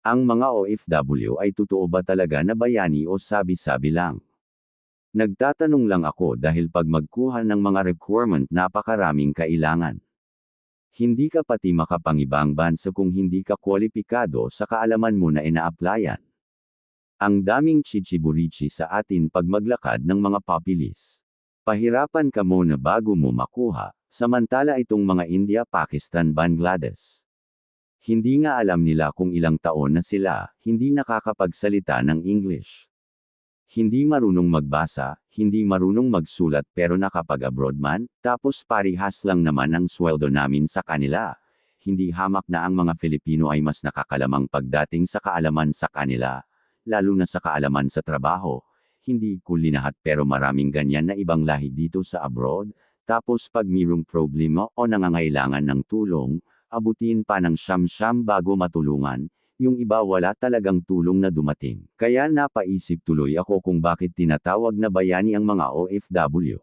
Ang mga OFW ay totoo ba talaga na bayani o sabi-sabi lang? Nagtatanong lang ako dahil pag magkuha ng mga requirement napakaraming kailangan. Hindi ka pati makapangibang bansa kung hindi ka kwalipikado sa kaalaman mo na ina-applyan. Ang daming chichiburichi sa atin pag maglakad ng mga papilis. Pahirapan ka muna bago mo makuha, samantala itong mga India, Pakistan, Bangladesh. Hindi nga alam nila kung ilang taon na sila, hindi nakakapagsalita ng English. Hindi marunong magbasa, hindi marunong magsulat pero nakapag-abroad man, tapos parihas lang naman ang sweldo namin sa kanila. Hindi hamak na ang mga Filipino ay mas nakakalamang pagdating sa kaalaman sa kanila, lalo na sa kaalaman sa trabaho. Hindi ko linahat pero maraming ganyan na ibang lahi dito sa abroad, tapos pag mayroong problema o nangangailangan ng tulong, abutin pa ng siyam-siyam bago matulungan, yung iba wala talagang tulong na dumating. Kaya napaisip tuloy ako kung bakit tinatawag na bayani ang mga OFW.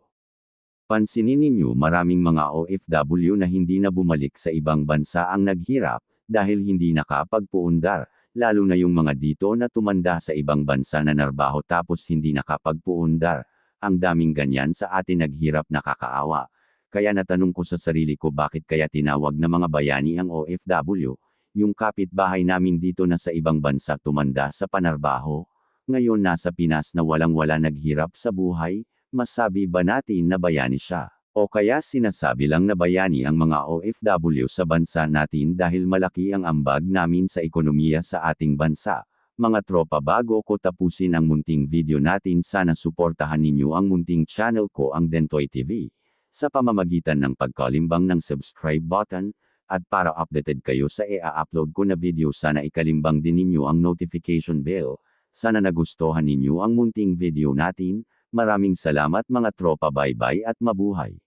Pansinin ninyo maraming mga OFW na hindi na bumalik sa ibang bansa ang naghirap, dahil hindi nakapagpuundar, lalo na yung mga dito na tumanda sa ibang bansa na narbaho tapos hindi nakapagpuundar. Ang daming ganyan sa atin naghirap nakakaawa. Kaya natanong ko sa sarili ko bakit kaya tinawag na mga bayani ang OFW, yung kapitbahay namin dito na sa ibang bansa tumanda sa panarbaho, ngayon nasa Pinas na walang-wala naghirap sa buhay, masabi ba natin na bayani siya? O kaya sinasabi lang na bayani ang mga OFW sa bansa natin dahil malaki ang ambag namin sa ekonomiya sa ating bansa. Mga tropa bago ko tapusin ang munting video natin sana suportahan ninyo ang munting channel ko ang Dentoy TV sa pamamagitan ng pagkalimbang ng subscribe button, at para updated kayo sa i-upload ko na video sana ikalimbang din ninyo ang notification bell. Sana nagustuhan ninyo ang munting video natin, maraming salamat mga tropa bye bye at mabuhay.